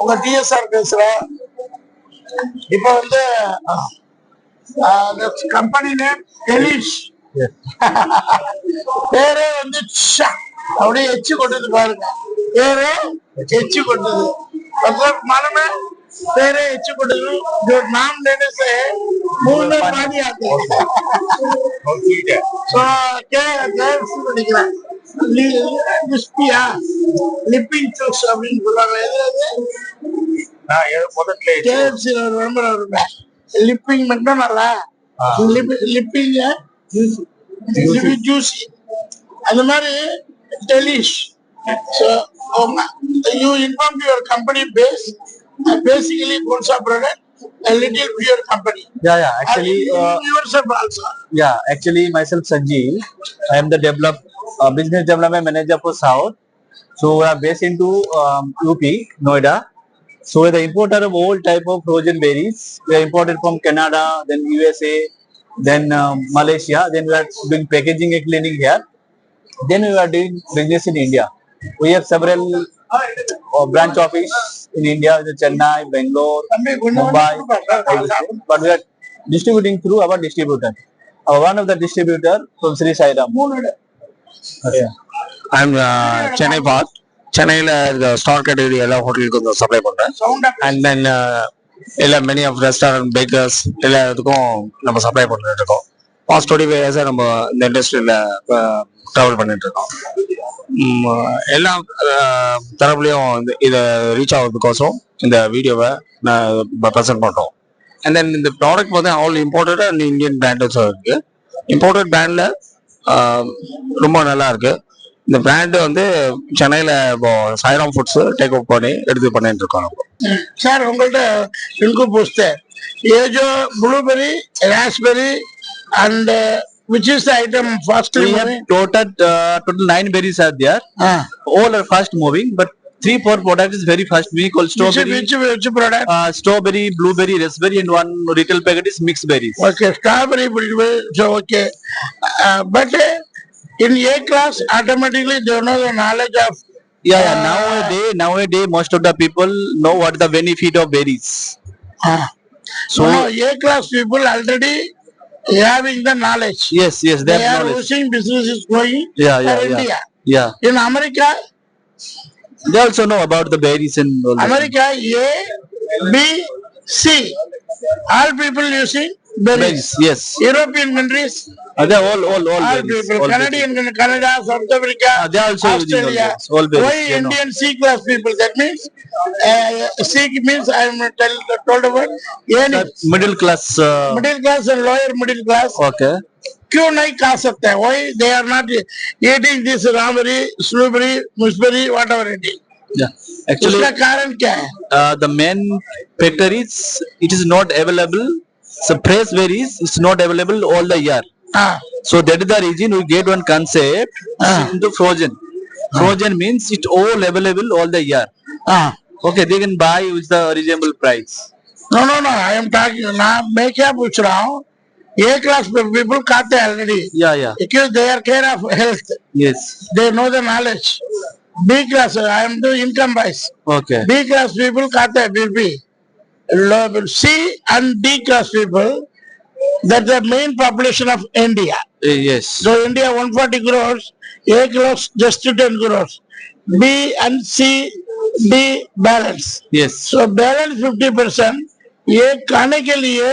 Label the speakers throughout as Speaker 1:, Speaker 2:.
Speaker 1: உங்க டிஎஸ்ஆர் பேசுறேன் இப்ப வந்து கம்பெனி நேம் டெலிஷ் பேரே வந்து ஷா அப்படியே எச்சு கொண்டது பாருங்க பேரே எச்சு கொண்டது मतलब मालूम है तेरे एच कोटू जो नाम लेने से मुंह में पानी आते हैं so क्या क्या நினைக்கிறேன் லிஸ்பியா லிப்பிங் அப்படின்னு
Speaker 2: முதல்ல
Speaker 1: கேஎஃப்சி விளம்பரம் வருங்க லிப்பிங் ஜூசி அந்த மாதிரி delish you inform your company base basically கோல்சா product a little pure company.
Speaker 2: Yeah, yeah. Actually, uh,
Speaker 1: yourself also.
Speaker 2: yeah. Actually, myself Sanjeev. I am the develop business development manager for South. So we are based into um, UP, Noida. So we are the importer of all type of frozen berries. We are imported from Canada, then USA, then um, Malaysia. Then we are doing packaging and cleaning here. Then we are doing business in India. We have several uh, branch office in India, the Chennai, Bangalore, Mumbai, but we are distributing through our distributor. Uh, one of the distributor from Sri Sai Ram. Okay.
Speaker 3: I'm Chennai பாத் சென்னையில் இந்த star category எல்லா ஹோட்டலுக்கும் வந்து supply பண்ணுறேன் and then எல்லா many of restaurant bakers எல்லா இதுக்கும் நம்ம supply பண்ணிட்டு இருக்கோம். பாஸ்ட் டுவெண்ட்டி ஃபைவ் இயர்ஸாக நம்ம இந்த இண்டஸ்ட்ரியில் ட்ராவல் uh, பண்ணிட்டு இருக்கோம். Uh, எல்லா uh, தரப்புலையும் இந்த இதை ரீச் ஆகிறதுக்கோசம் இந்த வீடியோவை நான் ப்ரெசென்ட் பண்ணுறோம் அண்ட் தென் இந்த ப்ராடக்ட் வந்து ஆல் இம்போர்ட்டட் அண்ட் இந்தியன் பிராண்டஸும் இருக்கு. இம்போர்ட்டட் பிராண்டில் ரொம்ப நல்லா இருக்கு இந்த பிராண்டு வந்து சென்னையில் இப்போ சாய்ராம் ஃபுட்ஸ் டேக் அவுட் பண்ணி எடுத்து பண்ணிட்டு இருக்கோம்
Speaker 1: சார் உங்கள்கிட்ட இன்கு பூஸ்து ஏஜோ blueberry raspberry and which is the item fast
Speaker 2: we have total uh, total nine berries are there.
Speaker 1: uh.
Speaker 2: all are three, four products is very fast. We call strawberry,
Speaker 1: which which product
Speaker 2: uh, strawberry, blueberry, raspberry, and one retail packet is mixed berries.
Speaker 1: okay strawberry blueberry so okay uh, but uh, in A class automatically they know the knowledge of
Speaker 2: Yeah, yeah. Nowadays, nowadays, most of the people know what the benefit of berries.
Speaker 1: uh,
Speaker 2: So
Speaker 1: no, A class people already having the knowledge
Speaker 2: yes, yes, they
Speaker 1: they
Speaker 2: have
Speaker 1: are
Speaker 2: knowledge.
Speaker 1: wishing business is growing
Speaker 2: Yeah, yeah, yeah.
Speaker 1: India
Speaker 2: Yeah,
Speaker 1: in America
Speaker 2: they also know about the berries and all that.
Speaker 1: America A, B, C. All people using berries.
Speaker 2: Berries, yes.
Speaker 1: European countries,
Speaker 2: Uh, they are all, all, all
Speaker 1: all
Speaker 2: berries.
Speaker 1: people.
Speaker 2: all berries.
Speaker 1: Canadian, Canada, South Africa,
Speaker 2: Uh, they are also using
Speaker 1: Australia.
Speaker 2: berries. All berries.
Speaker 1: Why
Speaker 2: they know.
Speaker 1: Indian C class people? That means uh, C means I am tell, told about any
Speaker 2: That middle class. Uh,
Speaker 1: middle class and lower middle class.
Speaker 2: okay.
Speaker 1: क्यों नहीं खा सकते हैं? वही they are not eating this raspberry blueberry mulberry what ever it is
Speaker 2: actually
Speaker 1: कारण क्या है?
Speaker 2: The main Peter is it is not available so fresh is it's not available all the year so that is the reason we get one concept the frozen frozen means it all available all the year okay they can buy with the reasonable price
Speaker 1: no no no I am talking ना मैं क्या पूछ रहा हूँ? ए class people खाते हैं already
Speaker 2: Yeah, yeah.
Speaker 1: because they are care of health
Speaker 2: Yes.
Speaker 1: they know the knowledge b class i am the income wise
Speaker 2: Okay.
Speaker 1: b class people खाते हैं BP c and d class people that the main population of india
Speaker 2: Uh, yes.
Speaker 1: so india 140 crores a class just 10 crores b and c d balance
Speaker 2: Yes.
Speaker 1: So balance fifty percent ये खाने के लिए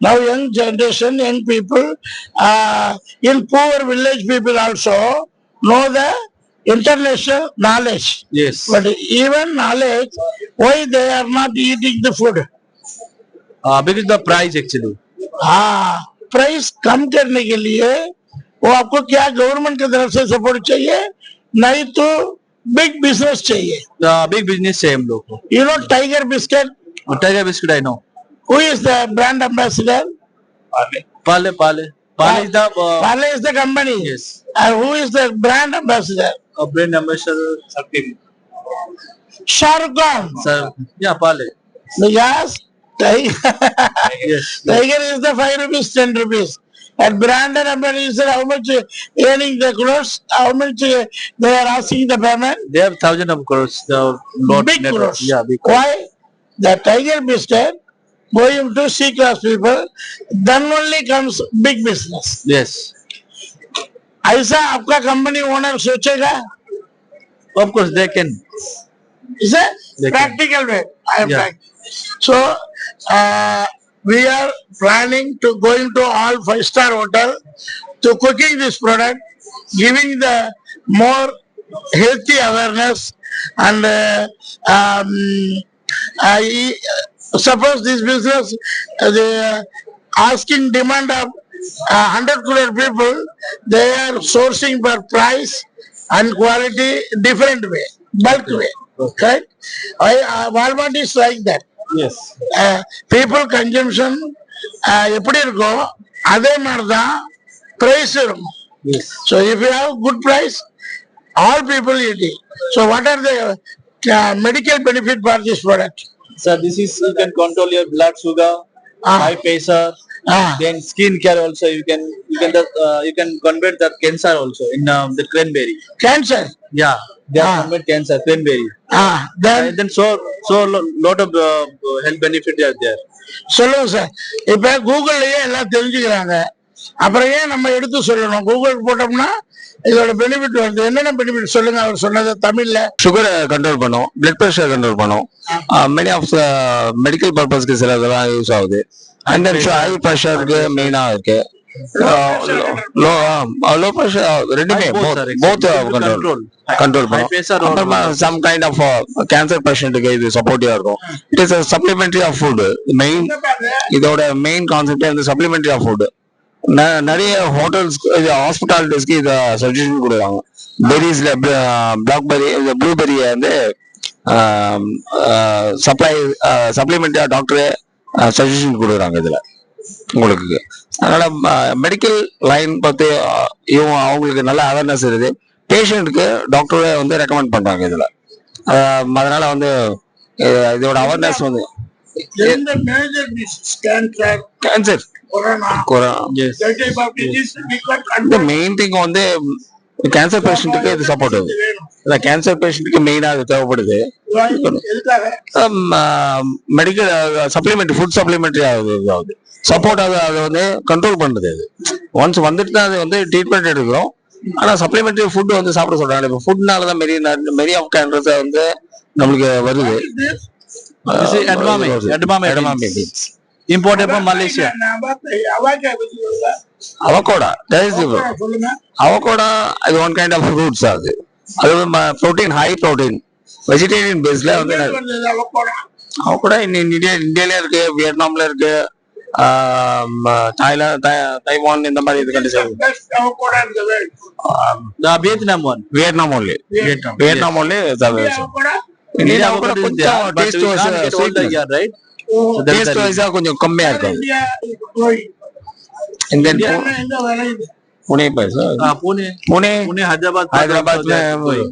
Speaker 1: now young generation young people uh, in poor village people also know the international knowledge
Speaker 2: Yes.
Speaker 1: But even knowledge, why they are not eating the food?
Speaker 2: Uh, because the price actually.
Speaker 1: हाँ price कम करने के लिए वो आपको क्या government की तरफ़ से सपोर्ट चाहिए नहीं तो बिग बिज़नेस चाहिए
Speaker 2: big business है हम लोग को.
Speaker 1: You know Tiger biscuit
Speaker 2: Tiger biscuit I know.
Speaker 1: Who is the brand ambassador?
Speaker 2: Pale, Pale. Pale Pale is the uh,
Speaker 1: Parle is the company.
Speaker 2: yes,
Speaker 1: And who is the brand ambassador?
Speaker 2: a brand ambassador. Sakim.
Speaker 1: Shah Rukh Khan.
Speaker 2: Sir, yeah, Pale.
Speaker 1: Because Tiger,
Speaker 2: Yes.
Speaker 1: Tiger is the five rupees, ten rupees. And brand and ambassador, how much earning the clothes, how much they are asking the payment?
Speaker 2: They have thousand of crores. The lot
Speaker 1: Big
Speaker 2: network.
Speaker 1: crores.
Speaker 2: Yeah, big. crores.
Speaker 1: Why? The Tiger business going to C class people, then only comes big business.
Speaker 2: Yes.
Speaker 1: ऐसा आपका company owner सोचेगा
Speaker 2: Of course, they can.
Speaker 1: is a
Speaker 2: They can.
Speaker 1: practical way. I am
Speaker 2: Yeah.
Speaker 1: trying. So uh, we are planning to going to all five star hotel to cooking this product, giving the more healthy awareness and uh, um, I suppose this business uh, the asking demand of uh, 100 crore people they are sourcing for price and quality different way bulk way okay I, uh, Walmart is like that
Speaker 2: Yes.
Speaker 1: uh, people consumption uh, எப்படி இருக்கோ அதே மாதிரி தான் price இருக்கும்
Speaker 2: Yes.
Speaker 1: so if you have good price all people eat it so what are the uh, medical benefit for this product
Speaker 2: Sir, this is you can control your blood sugar,
Speaker 1: Ah.
Speaker 2: high pressure,
Speaker 1: ah,
Speaker 2: then skin care also. You can you can uh, you can convert that cancer also in um, the cranberry.
Speaker 1: cancer
Speaker 2: Yeah, they are
Speaker 1: Ah.
Speaker 2: convert cancer cranberry.
Speaker 1: ah, then
Speaker 2: And then so so lo- lot of uh, health benefit are there.
Speaker 1: சொல்லுங்க sir இப்ப கூகுள்லயே எல்லாம் தெரிஞ்சுக்கிறாங்க அப்புறம் ஏன் நம்ம எடுத்து சொல்லணும்? கூகுள் போட்டோம்னா இதோட பெனிஃபிட் வருது. என்னென்ன பெனிஃபிட் சொல்லுங்க அவர் சொன்னது தமிழ்ல.
Speaker 3: சுகரை கண்ட்ரோல் பண்ணும். பிளட் ப்ரெஷர் கண்ட்ரோல் பண்ணும். மெனி ஆஃப் மெடிக்கல் பர்பஸ்க்கு சில இதெல்லாம் யூஸ் ஆகுது. அண்ட் தென் ஹை ப்ரெஷருக்கு மெயினா இருக்கு. லோ லோ ப்ரெஷர் ரெண்டுமே.
Speaker 2: Both control.
Speaker 3: கண்ட்ரோல் பண்ணும். அப்புறமா சம் கைண்ட் ஆஃப் கேன்சர் பேஷண்ட்டுக்கு இது சப்போர்ட்டிவா இருக்கும். It is supplementary of food main இதோட மெயின் கான்செப்டே வந்து சப்ளிமெண்டரி ஆஃப் ஃபுட் நிறைய ஹோட்டல்ஸ் ஹாஸ்பிட்டாலிட்டிஸ்க்கு இதை சஜஷன் கொடுக்குறாங்க. பெரிஸ்ல பிளாக்பெரி ப்ளூபெரியை வந்து சப்ளை சப்ளிமெண்டரியா டாக்டரே சஜஷன் கொடுக்குறாங்க இதுல. உங்களுக்கு. அதனால மெடிக்கல் லைன் அஹ், இவங்க அவங்களுக்கு நல்ல அவேர்னஸ் இருக்குது. பேஷண்ட்டுக்கு டாக்டரே வந்து ரெக்கமெண்ட் பண்றாங்க இதுல. அதனால வந்து இதோட அவேர்னஸ் வந்து
Speaker 1: கேன்சர்
Speaker 3: இந்த
Speaker 1: control.
Speaker 3: மெயின் திங் வந்து கேன்சர் பேஷண்ட்டுக்கு இது சப்போர்ட் ஆகுது. இல்லை கேன்சர் பேஷண்ட்டுக்கு மெயினா அது தேவைப்படுது. மெடிக்கல் சப்ளிமெண்ட்ரி ஃபுட் சப்ளிமெண்ட்ரி ஆகுது ஆகுது சப்போர்ட் ஆகுது அதை வந்து கண்ட்ரோல் பண்ணுது அது. ஒன்ஸ் வந்துட்டு தான் அது வந்து ட்ரீட்மெண்ட் எடுக்கிறோம். ஆனா சப்ளிமெண்ட்ரி ஃபுட் வந்து சாப்பிட சொல்றாங்க. இப்போ ஃபுட்னால தான் மெரி மெரி ஆஃப் வந்து நம்மளுக்கு வருது.
Speaker 2: This is edamame. Edamame
Speaker 3: edamame
Speaker 2: beans.
Speaker 3: beans.
Speaker 2: Imported from Malaysia.
Speaker 3: Avocado
Speaker 1: சொல்லுங்க
Speaker 3: அவகோடா அது ஒன் கைண்ட் ஆஃப் ஃப்ரூட்ஸ் அது அது ப்ரோட்டீன் ஹை ப்ரோட்டீன் வெஜிடேரியன் பேஸ்ல வந்து
Speaker 1: எங்க வந்தது அவகோடா?
Speaker 3: அவ கூட இந்தியா இந்தியாலயும் இருக்கு வியட்நாம்ல இருக்கு தாய்லாந்து தைவான் இந்த மாதிரி இது condition
Speaker 1: Best avocado in the world.
Speaker 2: The Vietnam one.
Speaker 3: Vietnam only
Speaker 2: Vietnam.
Speaker 3: Vietnam only
Speaker 1: India avocado?
Speaker 3: India
Speaker 2: avocado
Speaker 3: கூட
Speaker 2: is
Speaker 3: கொஞ்சம்
Speaker 2: there, but
Speaker 3: taste
Speaker 2: we can't get all the
Speaker 3: wise
Speaker 2: year, right? So that's the
Speaker 3: taste
Speaker 2: reason.
Speaker 3: வைஸா கொஞ்சம் கம்மியா இருக்கும்
Speaker 1: India is growing.
Speaker 3: இந்த
Speaker 1: India எங்க விளையுது?
Speaker 3: புனே பைஸ்
Speaker 2: Ah, Pune,
Speaker 3: Pune
Speaker 2: Pune, Hyderabad,
Speaker 3: Hyderabad
Speaker 2: also they are
Speaker 3: में-
Speaker 2: going.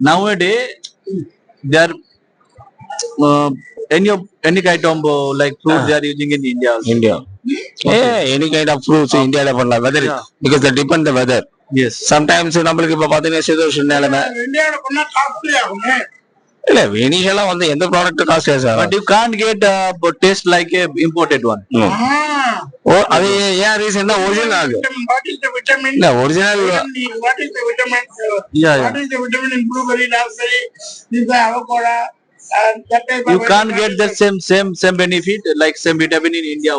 Speaker 2: Nowadays, they are uh, any of any kind of uh, like fruit they are using in India. Also.
Speaker 3: India a any kind of fruits இந்தியால பண்ணலாம் weather
Speaker 2: Yeah.
Speaker 3: Because the depend the weather
Speaker 2: Yes.
Speaker 3: Sometimes நம்மளுக்கு இப்ப பாத்தீங்கன்னா சிதோஷன் நிலைமை இல்ல இனிஷியலா வந்து எந்த ப்ராடக்ட் காஸ்ட்
Speaker 2: But
Speaker 3: ஆகும்
Speaker 2: you can't get uh, but taste like a imported one.
Speaker 3: ம்.
Speaker 1: Ah,
Speaker 3: ஓ அது ஏன் ரீசன் தான் ஒரிஜினல் ஆகுது
Speaker 1: vitamin- what is the vitamin?
Speaker 3: இல்ல original
Speaker 1: Vitamin- What is the vitamin? uh,
Speaker 2: Yeah,
Speaker 1: What
Speaker 2: yeah.
Speaker 1: is the vitamin in blueberry, raspberry, this the avocado, and that type
Speaker 2: You
Speaker 1: of
Speaker 2: can't
Speaker 1: vitamin?
Speaker 2: get the same same same benefit like same vitamin in India.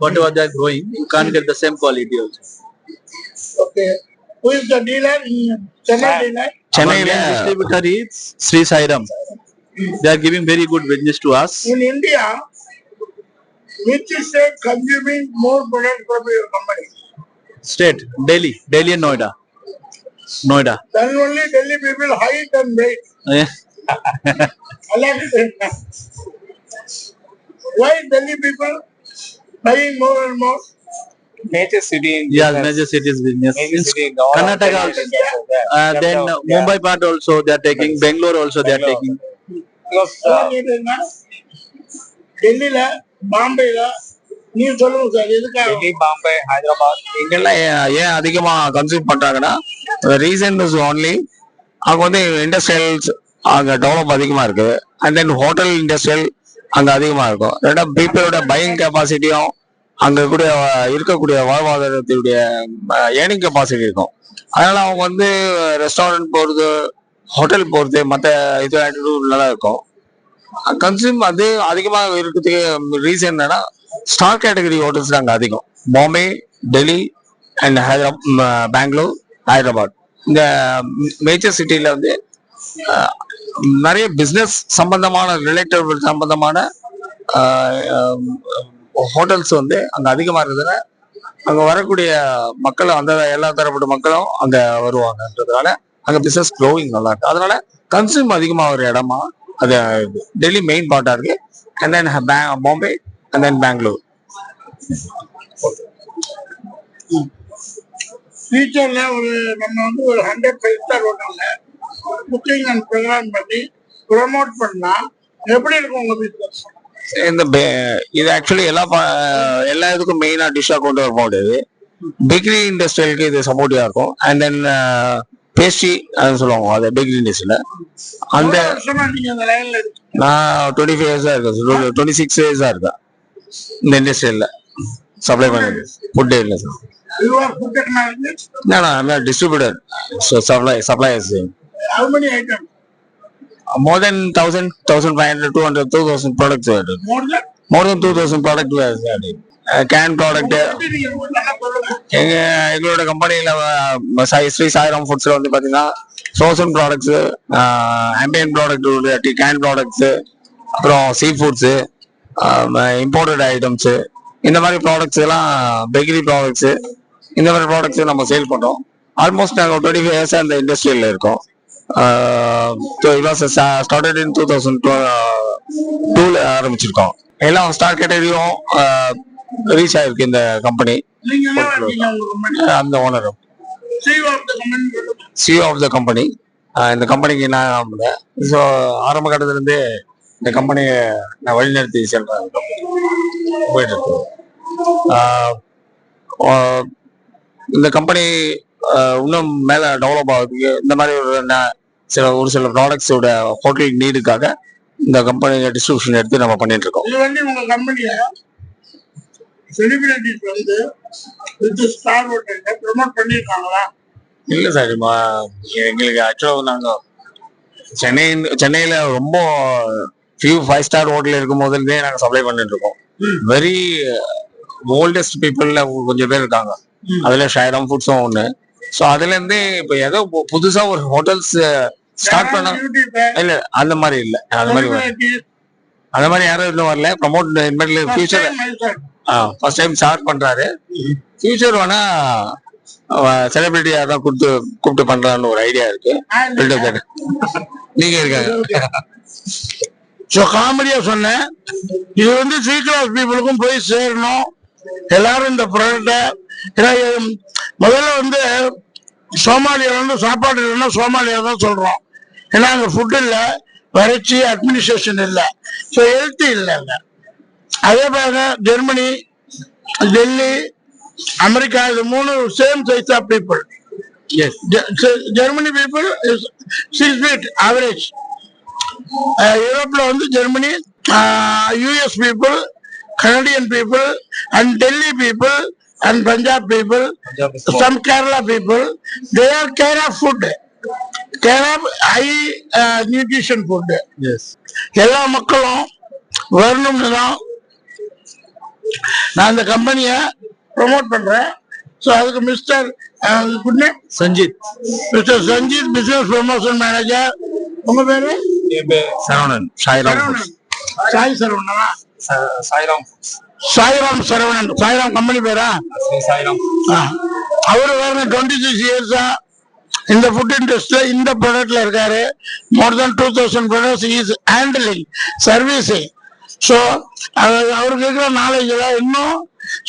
Speaker 2: Whatever they are growing, you can't get the same quality also.
Speaker 1: Okay. Who is the dealer in Chennai dealer?
Speaker 2: Chennai distributor is Sri Sairam. They are giving very good business to us.
Speaker 1: In India, which state consuming more product from your company?
Speaker 2: State, Delhi, Delhi and Noida. Noida.
Speaker 1: Then only Delhi people height and weight. Why Delhi people buying more and more?
Speaker 3: Major city in
Speaker 2: Yeah,
Speaker 3: business.
Speaker 2: major cities business.
Speaker 3: Major
Speaker 2: In
Speaker 3: city in all
Speaker 2: Karnataka
Speaker 3: of
Speaker 2: also.
Speaker 3: India. Yeah.
Speaker 2: Uh, then
Speaker 3: Yeah.
Speaker 2: uh, Mumbai part also they are taking, Bangalore also they are
Speaker 3: Bangalore.
Speaker 2: taking.
Speaker 3: Because, uh,
Speaker 1: அதான் கேட்டேன்னா, டெல்லியில பாம்பேல நீ சொல்லுங்க sir எதுக்காக
Speaker 3: டெல்லி பாம்பே ஹைதராபாத் இங்கெல்லாம் ஏன் அதிகமா கன்சியூம் பண்றாங்கன்னா ரீசன் இஸ் ஒன்லி அங்க வந்து இண்டஸ்ட்ரியல்ஸ் அங்க டெவலப் அதிகமா இருக்கு அண்ட் தென் ஹோட்டல் இண்டஸ்ட்ரியல் அங்க அதிகமா இருக்கும் ரெண்டா பீப்புளோட பையிங் கெப்பாசிட்டியும் அங்க கூட இருக்கக்கூடிய வாழ்வாதாரத்தினுடைய ஏர்னிங் கெப்பாசிட்டி இருக்கும். அதனால அவங்க வந்து ரெஸ்டாரண்ட் போறது ஹோட்டல் போறது மற்ற இது ஆட்டிடியூட் நல்லா இருக்கும். கன்சியூம் அது அதிகமாக இருக்கிறதுக்கு ரீசன் என்னன்னா ஸ்டார் கேட்டகரி ஹோட்டல்ஸ் அங்க அதிகம். பாம்பே டெல்லி அண்ட் ஹைதராபாத் பெங்களூர் ஹைதராபாத் இந்த மேஜர் சிட்டில வந்து நிறைய பிசினஸ் சம்பந்தமான ரிலேட்டட் சம்பந்தமான ஹோட்டல்ஸ் வந்து அங்க அதிகமா இருக்கிறதுனால அங்க வரக்கூடிய மக்கள் அந்த எல்லா தரப்பட்ட மக்களும் அங்க வருவாங்கன்றதுனால அங்க பிசினஸ் க்ரோவிங் நல்லா இருக்கு. அதனால கன்சியூம் அதிகமா ஒரு இடமா அது டெல்லி மெயின் பார்ட்டா இருக்கு. And then Bombay and then Bangalore
Speaker 1: ஃபியூச்சர்ல ஒரு நம்ம வந்து ஒரு ஹண்ட்ரட் ஃபைவ் ஸ்டார் ஹோட்டல்ல புக்கிங் அண்ட் ப்ரோக்ராம் பண்ணி ப்ரொமோட் பண்ணா எப்படி இருக்கும் உங்க பிசினஸ்
Speaker 3: இந்த இது ஆக்சுவலி எல்லா எல்லா இதுக்கும் மெயினா டிஷ்ஷா கொண்டு வர முடியாது பேக்கரி இண்டஸ்ட்ரியலுக்கு இது சப்போர்ட்டிவா இருக்கும். அண்ட் தென் பேஸ்ட்ரி அது சொல்லுவாங்க. அது பேக்கரி இண்டஸ்ட்ரியில அந்த நான் டுவெண்ட்டி ஃபைவ் இயர்ஸா இருக்கேன். டுவெண்ட்டி சிக்ஸ் இயர்ஸா இருக்கேன். இந்த இண்டஸ்ட்ரியில சப்ளை பண்ணது ஃபுட் இல்லை சார் நான் distributor supply suppliers
Speaker 1: how many items?
Speaker 3: More than hundred, two hundred, two thousand products. were done.
Speaker 1: more than
Speaker 3: More than two thousand products were done. Uh, product.
Speaker 1: சொல்லுங்க
Speaker 3: எங்க எங்களோட கம்பெனில ஸ்ரீ சாய்ராம் ஃபுட்ஸ்ல வந்து பாத்தீங்கன்னா frozen products ambient product can products அப்புறம் sea foods imported items இந்த மாதிரி ப்ராடக்ட்ஸ் எல்லாம் பேக்கரி ப்ராடக்ட்ஸ் இந்த மாதிரி ப்ராடக்ட்ஸ் நம்ம சேல் பண்றோம் ஆல்மோஸ்ட் நாங்கள் டுவெண்ட்டி ஃபைவ் இயர்ஸ் அந்த இண்டஸ்ட்ரியில் இருக்கோம் ஸ்டார்டட் இன் டூ தௌசண்ட் டூல ஆரம்பிச்சிருக்கோம். எல்லாம் ஸ்டார் கேட்டகரியும் ரீச் ஆயிருக்கு இந்த கம்பெனி அந்த owner
Speaker 1: CEO of the company சொல்லுங்க.
Speaker 3: சிஓ ஆஃப் த கம்பெனி இந்த கம்பெனிக்கு நான் ஸோ ஆரம்ப கட்டத்துல இருந்தே இந்த கம்பெனியை நான் வழிநடத்தி செல்றேன் போயிட்டு இருக்கு. இந்த கம்பெனி இன்னும் மேல டெவலப் ஆகுறதுக்கு இந்த மாதிரி ஒரு சில ஒரு சில ப்ராடக்ட்ஸோட ஹோட்டல் நீடுக்காக இந்த கம்பெனி டிஸ்ட்ரிபியூஷன் எடுத்து நம்ம பண்ணிட்டு இருக்கோம்.
Speaker 1: இது வந்து உங்க கம்பெனிய செலிபிரிட்டிஸ் வந்து வித் ஸ்டார் ஹோட்டல்ல ப்ரொமோட் பண்ணிருக்காங்களா?
Speaker 3: இல்ல சார் எங்களுக்கு ஆக்சுவலா நாங்க சென்னை சென்னையில ரொம்ப ஃபியூ ஃபைவ் ஸ்டார் ஹோட்டல் இருக்கும் போதுலேருந்தே நாங்க சப்ளை பண்ணிட்டு இருக்கோம். வெரி ஓல்டஸ்ட் பீப்புள்ல கொஞ்சம் பேர் இருக்காங்க. அதுல ஷைராம் ஃபுட்ஸும் ஒண்ணு. ஸோ அதுல இருந்து இப்போ ஏதோ பு- புதுசா ஒரு ஹோட்டல்ஸ் ஸ்டார்ட் பண்ண இல்ல அந்த மாதிரி இல்ல. அந்த மாதிரி அந்த மாதிரி யாரும் இன்னும் வரல. ப்ரமோட் இனிமேல் ஃபியூச்சர் ஃபர்ஸ்ட் டைம் ஸ்டார்ட் பண்றாரு. ஃபியூச்சர் வேணா செலிபிரிட்டி யாரும் கூப்பிட்டு கூப்பிட்டு பண்றான்னு ஒரு ஐடியா இருக்கு. நீங்க இருக்காங்க.
Speaker 1: ஸோ காமெடியா சொன்னேன். இது வந்து சி கிளாஸ் பீப்புளுக்கும் போய் சேரணும். எல்லாரும் இந்த ப்ராடக்டை ஏன்னா முதல்ல வந்து சோமாலியா வந்து சாப்பாடு இல்லைன்னா சோமாலியா தான் சொல்றோம். ஏன்னா அங்கே ஃபுட் இல்லை வறட்சி அட்மினிஸ்ட்ரேஷன் இல்லை. ஸோ ஹெல்த்தி இல்லை அங்கே. அதே பாருங்க ஜெர்மனி டெல்லி அமெரிக்கா இது மூணு same size of
Speaker 3: people
Speaker 1: Germany people six feet average யூரோப்ல வந்து Germany US people Canadian people and Delhi people and Punjab people some Kerala people, they are of food. Of high uh, nutrition food.
Speaker 2: Yes
Speaker 1: எல்லா மக்களும் வரணும்னு தான் நான் இந்த கம்பெனியை promote பண்றேன். So அதுக்கு mister good name
Speaker 2: Sanjith.
Speaker 3: Mister Sanjeeth business promotion manager உங்க பேரு?
Speaker 2: சரவணன். சாய்ராம்
Speaker 3: சரவணன் சாய் சரவணனா?
Speaker 2: சாய்ராம்
Speaker 3: சாய்ராம் சரவணன். சாய்ராம் கம்பெனி பேரா. அவரு பாருங்க டுவெண்ட்டி சிக்ஸ் இயர்ஸா இந்த ஃபுட் இண்டஸ்ட்ரியில இந்த ப்ராடக்ட்ல இருக்காரு. More then two thousand products is handling servicing
Speaker 1: so அவருக்கு இருக்கிற நாலேஜ்ல இன்னும்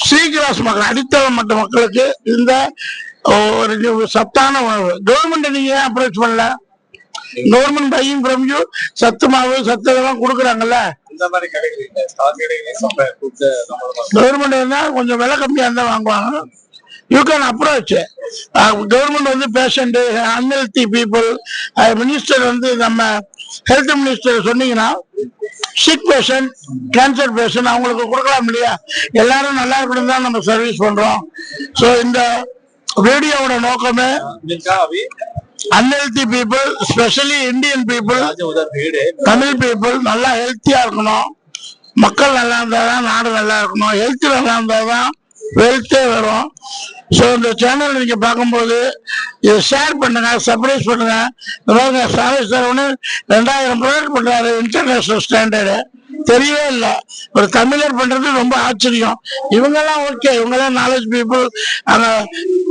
Speaker 1: சி கிளாஸ் மக்கள் அடித்தள மட்ட மக்களுக்கு இந்த ஒரு சத்தான உணவு. கவர்மெண்ட் நீங்க அப்ரோச் பண்ணல? கவர்மெண்ட் பையிங் ஃப்ரம் யூ சத்து மாவு சத்து இதெல்லாம் கொடுக்குறாங்கல்ல?
Speaker 2: இந்த மாதிரி கடைகளில்
Speaker 1: கவர்மெண்ட் இருந்தா கொஞ்சம் விலை கம்மியா இருந்தா வாங்குவாங்க. யூ கேன் அப்ரோச் கவர்மெண்ட் வந்து பேஷண்ட் அன்ஹெல்த்தி பீப்புள் மினிஸ்டர் வந்து நம்ம ஹெல்த் மினிஸ்டர் சொன்னீங்கன்னா சிக் பேஷண்ட் கேன்சர் பேஷண்ட் அவங்களுக்கு கொடுக்கலாம் இல்லையா? எல்லாரும் நல்லா இருக்கணும் தான் நம்ம சர்வீஸ் பண்றோம். ஸோ இந்த வீடியோவோட நோக்கமே unhealthy
Speaker 2: people specially Indian people
Speaker 1: Tamil people நல்லா ஹெல்த்தியா இருக்கணும். மக்கள் நல்லா இருந்தால் தான் நாடு நல்லா இருக்கணும். ஹெல்த் நல்லா இருந்தால் தான் வெல்த்தே வரும். ஸோ இந்த சேனல் நீங்கள் பார்க்கும்போது இதை ஷேர் பண்ணுங்க சர்ப்ரைஸ் பண்ணுங்க. சாமி சரவணன் ரெண்டாயிரம் ப்ரொடக்ட் பண்ணுறாரு இன்டர்நேஷ்னல் ஸ்டாண்டர்டு தெரியவே இல்லை. ஒரு தமிழர் பண்றது ரொம்ப ஆச்சரியம். இவங்கெல்லாம் ஓகே இவங்கெல்லாம் நாலேஜ் பீப்புள் அங்க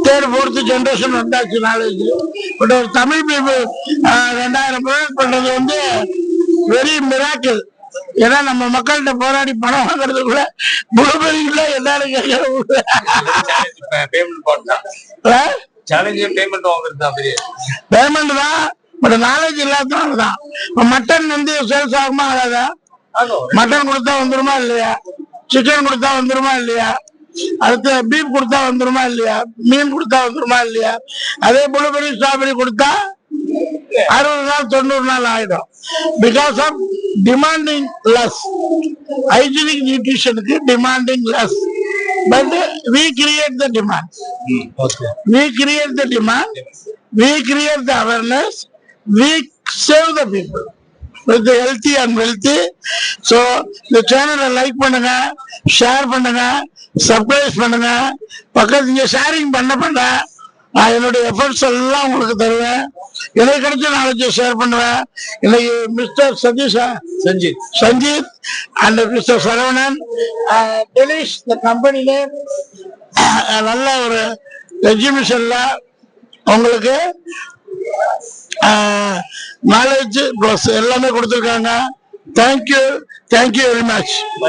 Speaker 1: தேர்ட் ஃபோர்த் ஜென்ரேஷன் வந்தாச்சு நாலேஜ் பட் ஒரு தமிழ் பீப்புள் ரெண்டாயிரம் ப்ராடக்ட் பண்றது வந்து வெரி மிராக்கிள் ஏன்னா நம்ம மக்கள்கிட்ட போராடி பணம் வாங்குறதுக்குள்ள புலபெரிக்குள்ள எல்லாரும்
Speaker 2: பேமெண்ட் தான்.
Speaker 1: பட் நாலேஜ் இல்லாதனால தான் இப்ப மட்டன் வந்து சேல்ஸ் ஆகுமா ஆகாதா? மட்டன் கொடுத்தா வந்துருமா இல்லையா? சிக்கன் கொடுத்தா வந்துருமா இல்லையா? அடுத்து பீஃப் கொடுத்தா வந்துருமா இல்லையா? மீன் கொடுத்தா வந்துருமா இல்லையா? அதே புலபெரி ஸ்ட்ராபெரி கொடுத்தா அறுபது நாள் தொண்ணூறு நாள் ஆயிடும். Because of demanding less hygienic நியூட்ரிஷனுக்கு demanding less but we create the demand
Speaker 2: okay
Speaker 1: we create the demand, we create the awareness, we save the the healthy and wealthy. So இந்த சேனலை லைக் பண்ணுங்க share பண்ணுங்க surprise பண்ணுங்க. பக்கத்து இங்க sharing பண்ண பண்ண நான் என்னுடைய எஃபர்ட்ஸ் எல்லாம் உங்களுக்கு தருவேன். எனக்கு கிடைச்ச நாலேஜ் ஷேர் பண்ணுவேன். இன்னைக்கு மிஸ்டர் சதீஷா
Speaker 2: சஞ்சீத்.
Speaker 1: சஞ்சீத் அண்ட் மிஸ்டர் சரவணன் டெலிஷ் த கம்பெனி நேம் நல்ல ஒரு எக்ஸிபிஷன்ல உங்களுக்கு நாலேஜ் ப்ளஸ் எல்லாமே கொடுத்துருக்காங்க. Thank you thank you very much